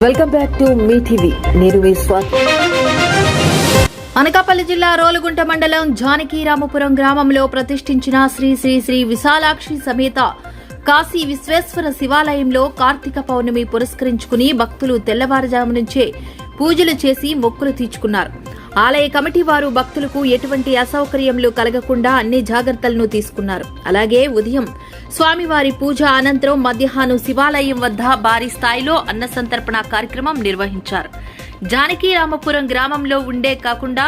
Welcome back to మీ TV. నేను మీ స్వాతి. అనకాపల్లి జిల్లా రోలుగుంట మండలం జానకీరామపురం గ్రామంలో ప్రతిష్ఠించిన శ్రీ శ్రీ శ్రీ విశాలాక్షి సమేత కాశీ విశ్వేశ్వర శివాలయంలో కార్తీక పౌర్ణమి పురస్కరించుకుని భక్తులు తెల్లవారుజాము నుంచే పూజలు చేసి మొక్కులు తీర్చుకున్నారు. ఆలయ కమిటీ వారు భక్తులకు ఎటువంటి అసౌకర్యములు కలగకుండా అన్ని జాగ్రత్తలను తీసుకున్నారు. అలాగే ఉదయం స్వామివారి పూజ అనంతరం మధ్యాహ్నం శివాలయం వద్ద భారీ స్థాయిలో అన్న సంతర్పణ కార్యక్రమం నిర్వహించారు. జానకీరామపురం గ్రామంలో ఉండే కాకుండా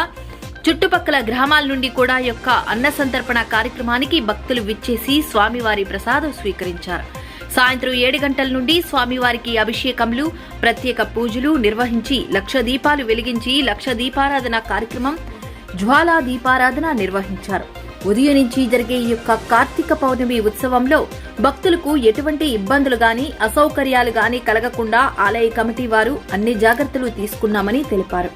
చుట్టుపక్కల గ్రామాల నుండి కూడా యొక్క అన్న సంతర్పణ కార్యక్రమానికి భక్తులు విచ్చేసి స్వామివారి ప్రసాదం స్వీకరించారు. సాయంత్రం ఏడు గంటల నుండి స్వామివారికి అభిషేకములు ప్రత్యేక పూజలు నిర్వహించి లక్ష దీపాలు వెలిగించి లక్ష దీపారాధన కార్యక్రమం జ్వాలా దీపారాధన నిర్వహించారు. ఉదయం నుంచి జరిగే ఈ యొక్క కార్తీక పౌర్ణమి ఉత్సవంలో భక్తులకు ఎటువంటి ఇబ్బందులు గాని అసౌకర్యాలు గాని కలగకుండా ఆలయ కమిటీ వారు అన్ని జాగ్రత్తలు తీసుకున్నామని తెలిపారు.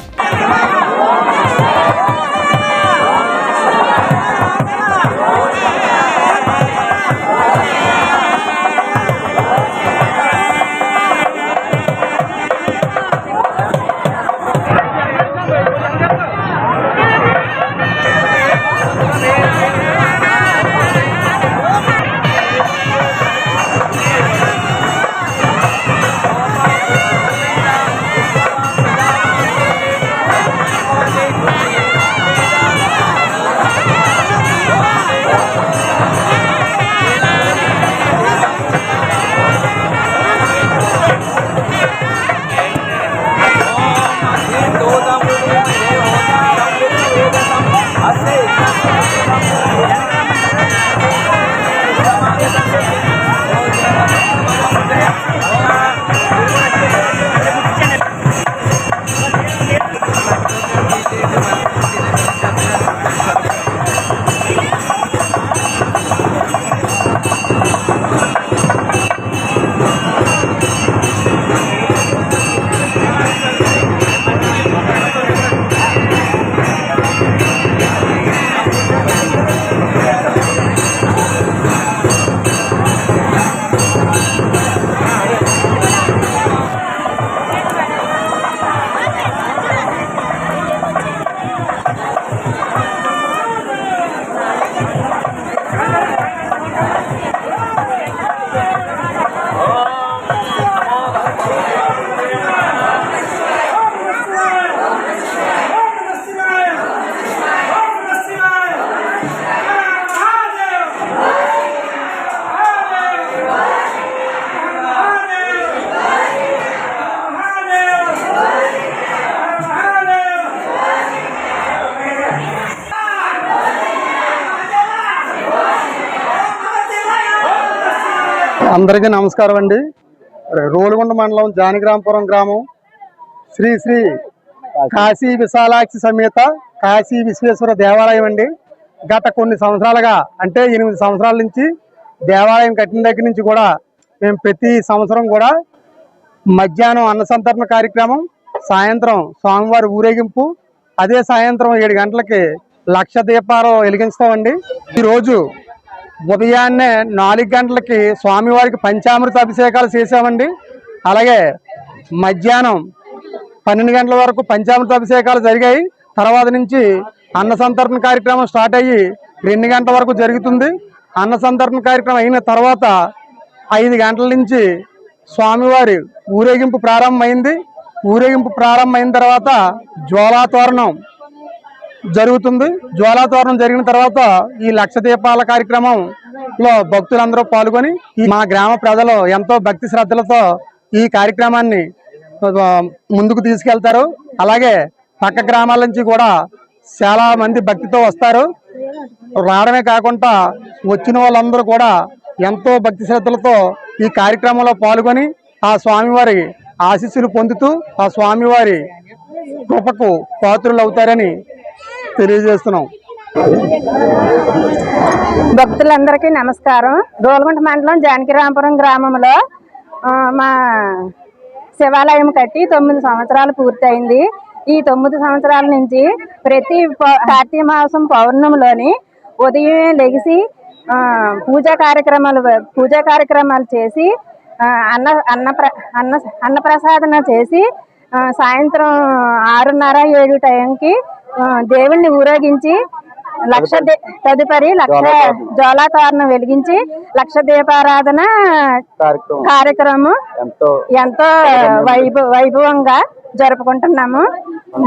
అందరికీ నమస్కారం అండి. రోలుగుండ మండలం జానగ్రామపురం గ్రామం. శ్రీ శ్రీ కాశీ విశాలాక్షి సమేత కాశీ విశ్వేశ్వర దేవాలయం అండి. గత కొన్ని సంవత్సరాలుగా అంటే ఎనిమిది సంవత్సరాల నుంచి దేవాలయం కట్టిన దగ్గర నుంచి కూడా మేము ప్రతి సంవత్సరం కూడా మధ్యాహ్నం అన్న సంతరణ కార్యక్రమం సాయంత్రం స్వామివారి ఊరేగింపు అదే సాయంత్రం ఏడు గంటలకి లక్ష దీపాలు వెలిగించుతామండి. ఈరోజు ఉదయాన్నే నాలుగు గంటలకి స్వామివారికి పంచామృత అభిషేకాలు చేసామండి అలాగే మధ్యాహ్నం పన్నెండు గంటల వరకు పంచామృత అభిషేకాలు జరిగాయి. తర్వాత నుంచి అన్న సంతర్పణ కార్యక్రమం స్టార్ట్ అయ్యి రెండు గంటల వరకు జరుగుతుంది. అన్న సంతర్పణ కార్యక్రమం అయిన తర్వాత ఐదు గంటల నుంచి స్వామివారి ఊరేగింపు ప్రారంభమైంది. ఊరేగింపు ప్రారంభమైన తర్వాత జ్వాలాతోరణం జరుగుతుంది. జ్వాలాతోరణం జరిగిన తర్వాత ఈ లక్ష దీపాల కార్యక్రమంలో భక్తులందరూ పాల్గొని ఈ మా గ్రామ ప్రజలు ఎంతో భక్తి శ్రద్ధలతో ఈ కార్యక్రమాన్ని ముందుకు తీసుకెళ్తారు. అలాగే పక్క గ్రామాల నుంచి కూడా చాలా మంది భక్తితో వస్తారు. రావడమే కాకుండా వచ్చిన వాళ్ళందరూ కూడా ఎంతో భక్తి శ్రద్ధలతో ఈ కార్యక్రమంలో పాల్గొని ఆ స్వామివారి ఆశీస్సులు పొందుతూ ఆ స్వామివారి కృపకు పాత్రులు అవుతారని తెలియజేస్తున్నాం. భక్తులందరికీ నమస్కారం. రోలగుంట మండలం జానకిరామపురం గ్రామంలో మా శివాలయం కట్టి తొమ్మిది సంవత్సరాలు పూర్తయింది. ఈ తొమ్మిది సంవత్సరాల నుంచి ప్రతి కార్తీక మాసం పౌర్ణమిలోని ఉదయం లెగిసి పూజా కార్యక్రమాలు పూజా కార్యక్రమాలు చేసి అన్న అన్న అన్న అన్నప్రసాదన చేసి సాయంత్రం ఆరున్నర ఏడు టైంకి దేవుణ్ణి ఊరేగించి లక్ష తదుపరి లక్ష జ్వాలాతోరణం వెలిగించి లక్ష దీపారాధన కార్యక్రమం. ఎంతో ఎంతో వైభ వైభవంగా జరుపుకుంటున్నాము.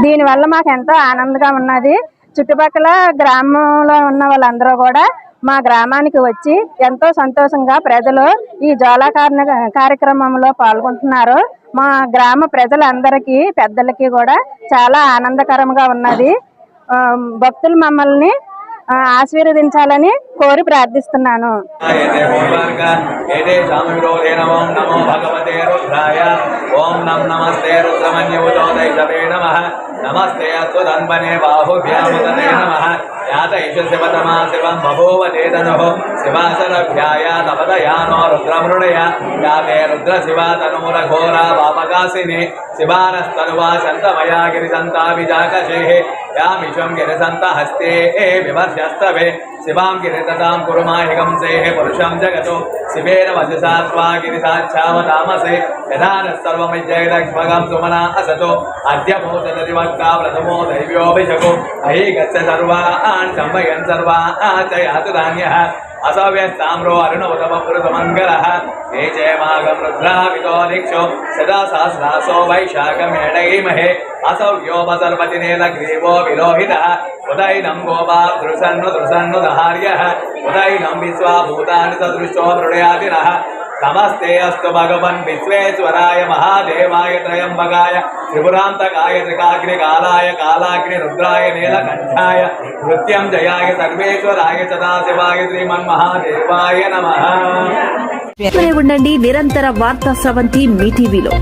దీనివల్ల మాకు ఎంతో ఆనందంగా ఉన్నది. చుట్టుపక్కల గ్రామంలో ఉన్న వాళ్ళందరూ కూడా మా గ్రామానికి వచ్చి ఎంతో సంతోషంగా ప్రజలు ఈ జ్వాలా కార్యక్రమంలో పాల్గొంటున్నారు. మా గ్రామ ప్రజలందరికీ పెద్దలకి కూడా చాలా ఆనందకరంగా ఉన్నది. భక్తులు మమ్మల్ని ఆశీర్వదించాలని కోరి ప్రార్థిస్తున్నాను. శివాంగిరి అసుధన్వనే హస్తే విమర్శస్తవే. శివాం रुद्रमृणय याते रुद्रशिवा तनूरघोरा पापकासिनी शिवानस्तनुवा शन्तमया गिरिसन्ताभिजाकशेः यामिषं गिरिसन्त हस्ते विमर्शस्तवे शिवां गिरिततां कुरुमाहिकं सेः पुरुषं जगतो शिवेन वचसा त्वा गिरिसाच्छावतामसे यथा नः सर्वमिज्जयदक्ष्मगं सुमना असतो अद्य भूतदधिवक्ता प्रथमो दैव्योऽभिषको अहि गच्छ सर्वान् संवयन् सर्वान् च यातु धान्यः असव्यस्ताम्रो अरुणोदमपुरुषमङ्गलः ये जयमागं रुद्रावितो दिक्षो सदा सहस्रासो वैशाखमेडैमहे असौ व्योमसर्वतिनेलग्रीवो विलोहितः उदैनं गोपा दृशन्नु दृशन्नु दहार्यः उदैनं विश्वाभूतानि सदृशो मृडयादिनः नमस्ते अस्तु भगवन् विश्वेश्वराय महादेवाय त्रयम्बकाय त्रिपुरान्तकाय त्रिकाग्निकालाय कालाग्निरुद्राय नीलकण्ठाय मृत्युञ्जयाय सर्वेश्वराय सदाशिवाय श्रीमन्महादेवाय नमः ఉండండి నిరంతర వార్తా స్రవంతి మీ టీవీలో